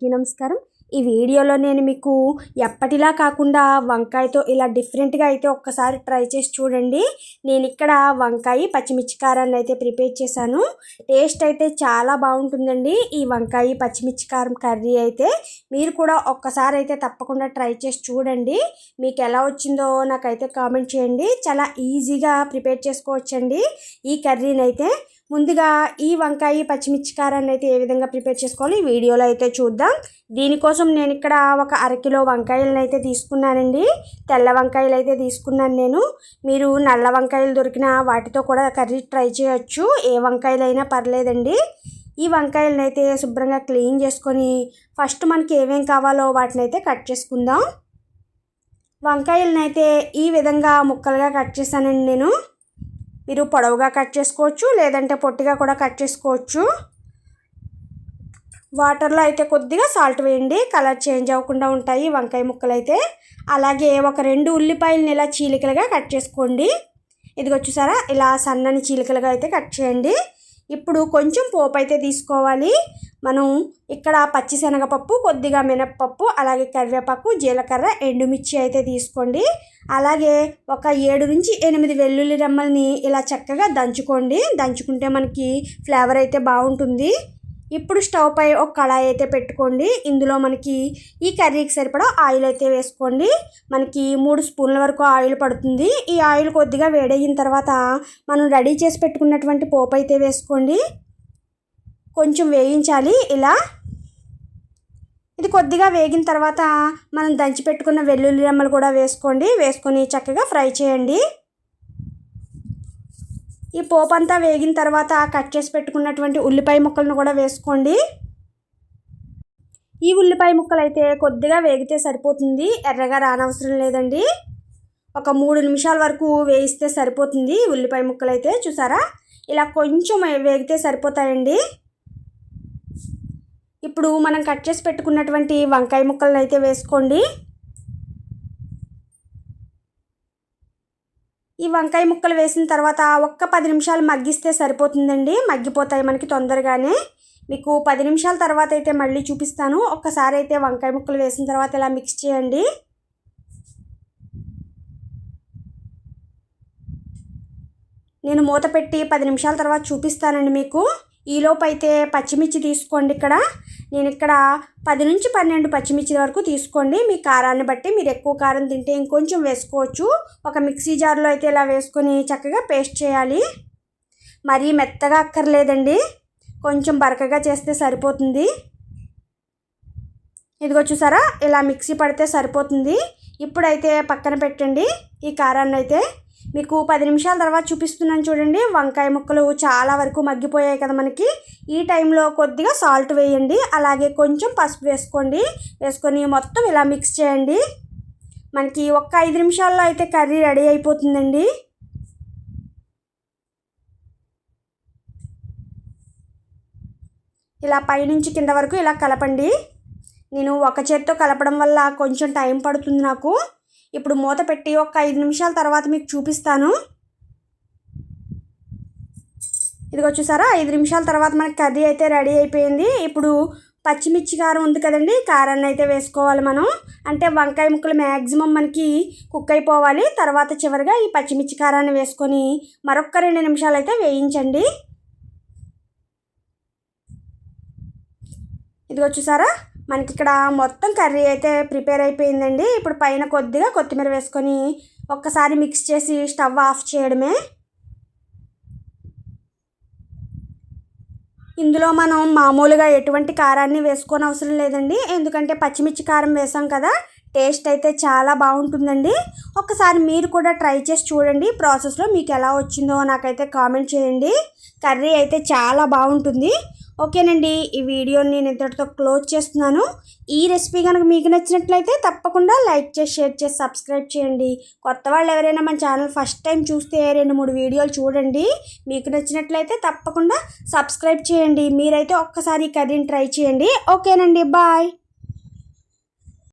అందరికీ నమస్కారం. ఈ వీడియోలో నేను మీకు ఎప్పటిలా కాకుండా వంకాయతో ఇలా డిఫరెంట్గా అయితే ఒక్కసారి ట్రై చేసి చూడండి. నేను ఇక్కడ వంకాయ పచ్చిమిర్చి కారాన్ని అయితే ప్రిపేర్ చేశాను. టేస్ట్ అయితే చాలా బాగుంటుందండి ఈ వంకాయ పచ్చిమిర్చి కారం కర్రీ అయితే. మీరు కూడా ఒక్కసారి అయితే తప్పకుండా ట్రై చేసి చూడండి. మీకు ఎలా వచ్చిందో నాకైతే కామెంట్ చేయండి. చాలా ఈజీగా ప్రిపేర్ చేసుకోవచ్చండి ఈ కర్రీని అయితే. ముందుగా ఈ వంకాయ పచ్చిమిర్చి కారాన్ని అయితే ఏ విధంగా ప్రిపేర్ చేసుకోవాలి ఈ వీడియోలో అయితే చూద్దాం. దీనికోసం నేను ఇక్కడ ఒక అరకిలో వంకాయలను అయితే తీసుకున్నానండి. తెల్ల వంకాయలు అయితే తీసుకున్నాను నేను. మీరు నల్ల వంకాయలు దొరికిన వాటితో కూడా కర్రీ ట్రై చేయొచ్చు. ఏ వంకాయలైనా పర్లేదండి. ఈ వంకాయలను అయితే శుభ్రంగా క్లీన్ చేసుకొని ఫస్ట్ మనకి ఏమేం కావాలో వాటిని అయితే కట్ చేసుకుందాం. వంకాయలను అయితే ఈ విధంగా ముక్కలుగా కట్ చేశానండి నేను. మీరు పొడవుగా కట్ చేసుకోవచ్చు లేదంటే పొట్టిగా కూడా కట్ చేసుకోవచ్చు. వాటర్లో అయితే కొద్దిగా సాల్ట్ వేయండి. కలర్ చేంజ్ అవ్వకుండా ఉంటాయి వంకాయ ముక్కలు అయితే అలాగే ఒక రెండు ఉల్లిపాయలని ఇలా చీలికలుగా కట్ చేసుకోండి. ఇదిగో చూసారా? ఇలా సన్నని చీలికలుగా అయితే కట్ చేయండి. ఇప్పుడు కొంచెం పోపు అయితే తీసుకోవాలి. మనం ఇక్కడ పచ్చిశనగపప్పు కొద్దిగా మినప్పప్పు అలాగే కరివేపాకు జీలకర్ర ఎండుమిర్చి అయితే తీసుకోండి. అలాగే ఒక ఏడు నుంచి ఎనిమిది వెల్లుల్లి రెమ్మల్ని ఇలా చక్కగా దంచుకోండి. దంచుకుంటే మనకి ఫ్లేవర్ అయితే బాగుంటుంది. ఇప్పుడు స్టవ్ పై ఒక కళాయి అయితే పెట్టుకోండి. ఇందులో మనకి ఈ కర్రీకి సరిపడా ఆయిల్ అయితే వేసుకోండి. మనకి మూడు స్పూన్ల వరకు ఆయిల్ పడుతుంది. ఈ ఆయిల్ కొద్దిగా వేడయిన తర్వాత మనం రెడీ చేసి పెట్టుకున్నటువంటి పోపు అయితే వేసుకోండి. కొంచెం వేయించాలి ఇలా. ఇది కొద్దిగా వేగిన తర్వాత మనం దంచి పెట్టుకున్న వెల్లుల్లి రెమ్మలు కూడా వేసుకోండి. వేసుకొని చక్కగా ఫ్రై చేయండి. ఈ పోపు అంతా వేగిన తర్వాత కట్ చేసి పెట్టుకున్నటువంటి ఉల్లిపాయ ముక్కలను కూడా వేసుకోండి. ఈ ఉల్లిపాయ ముక్కలు అయితే కొద్దిగా వేగితే సరిపోతుంది ఎర్రగా రానవసరం లేదండి. ఒక మూడు నిమిషాల వరకు వేయిస్తే సరిపోతుంది ఉల్లిపాయ ముక్కలు అయితే చూసారా? ఇలా కొంచెం వేగితే సరిపోతాయండి. ఇప్పుడు మనం కట్ చేసి పెట్టుకున్నటువంటి వంకాయ ముక్కలను అయితే వేసుకోండి. ఈ వంకాయ ముక్కలు వేసిన తర్వాత ఒక్క పది నిమిషాలు మగ్గిస్తే సరిపోతుందండి. మగ్గిపోతాయి మనకి తొందరగానే. మీకు పది నిమిషాల తర్వాత అయితే మళ్ళీ చూపిస్తాను. ఒక్కసారి అయితే వంకాయ ముక్కలు వేసిన తర్వాత ఇలా మిక్స్ చేయండి. నేను మూత పెట్టి పది నిమిషాల తర్వాత చూపిస్తానండి మీకు. ఈలోపు అయితే పచ్చిమిర్చి తీసుకోండి ఇక్కడ. నేను ఇక్కడ పది నుంచి పన్నెండు పచ్చిమిర్చి వరకు తీసుకోండి. మీ కారాన్ని బట్టి మీరు ఎక్కువ కారం తింటే ఇంకొంచెం వేసుకోవచ్చు. ఒక మిక్సీ జార్లో అయితే ఇలా వేసుకొని చక్కగా పేస్ట్ చేయాలి. మరీ మెత్తగా అక్కర్లేదండి. కొంచెం బరకగా చేస్తే సరిపోతుంది. ఇదిగో చూసారా? ఇలా మిక్సీ పడితే సరిపోతుంది. ఇప్పుడైతే పక్కన పెట్టండి ఈ కారాన్ని అయితే మీకు పది నిమిషాల తర్వాత చూపిస్తున్నాను చూడండి. వంకాయ ముక్కలు చాలా వరకు మగ్గిపోయాయి కదా మనకి. ఈ టైంలో కొద్దిగా సాల్ట్ వేయండి. అలాగే కొంచెం పసుపు వేసుకోండి. వేసుకొని మొత్తం ఇలా మిక్స్ చేయండి. మనకి ఒక్క ఐదు నిమిషాల్లో అయితే కర్రీ రెడీ అయిపోతుందండి. ఇలా పైనుంచి కింద వరకు ఇలా కలపండి. నేను ఒక చేత్తో కలపడం వల్ల కొంచెం టైం పడుతుంది నాకు. ఇప్పుడు మూత పెట్టి ఒక ఐదు నిమిషాల తర్వాత మీకు చూపిస్తాను. ఇదిగో చూసారా? ఐదు నిమిషాల తర్వాత మనకి కర్రీ అయితే రెడీ అయిపోయింది. ఇప్పుడు పచ్చిమిర్చి కారం ఉంది కదండి కారాన్ని అయితే వేసుకోవాలి మనం. అంటే వంకాయ ముక్కలు మ్యాక్సిమం మనకి కుక్ అయిపోవాలి. తర్వాత చివరిగా ఈ పచ్చిమిర్చి కారాన్ని వేసుకొని మరొక రెండు నిమిషాలు అయితే వేయించండి. ఇదిగో చూసారా? మనకి ఇక్కడ మొత్తం కర్రీ అయితే ప్రిపేర్ అయిపోయిందండి. ఇప్పుడు పైన కొద్దిగా కొత్తిమీర వేసుకొని ఒక్కసారి మిక్స్ చేసి స్టవ్ ఆఫ్ చేయడమే. ఇందులో మనం మామూలుగా ఎటువంటి కారాన్ని వేసుకోని అవసరం లేదండి. ఎందుకంటే పచ్చిమిర్చి కారం వేసాం కదా టేస్ట్ అయితే చాలా బాగుంటుందండి. ఒకసారి మీరు కూడా ట్రై చేసి చూడండి ప్రాసెస్లో మీకు ఎలా వచ్చిందో నాకైతే కామెంట్ చేయండి. కర్రీ అయితే చాలా బాగుంటుంది. ఓకేనండి ఈ వీడియోని నేను ఇంతటితో క్లోజ్ చేస్తున్నాను. ఈ రెసిపీ కనుక మీకు నచ్చినట్లయితే తప్పకుండా లైక్ చేసి షేర్ చేసి సబ్స్క్రైబ్ చేయండి. కొత్త వాళ్ళు ఎవరైనా మన ఛానల్ ఫస్ట్ టైం చూస్తే రెండు మూడు వీడియోలు చూడండి. మీకు నచ్చినట్లయితే తప్పకుండా సబ్స్క్రైబ్ చేయండి. మీరైతే ఒక్కసారి ఈ కర్రీని ట్రై చేయండి. ఓకేనండి బాయ్.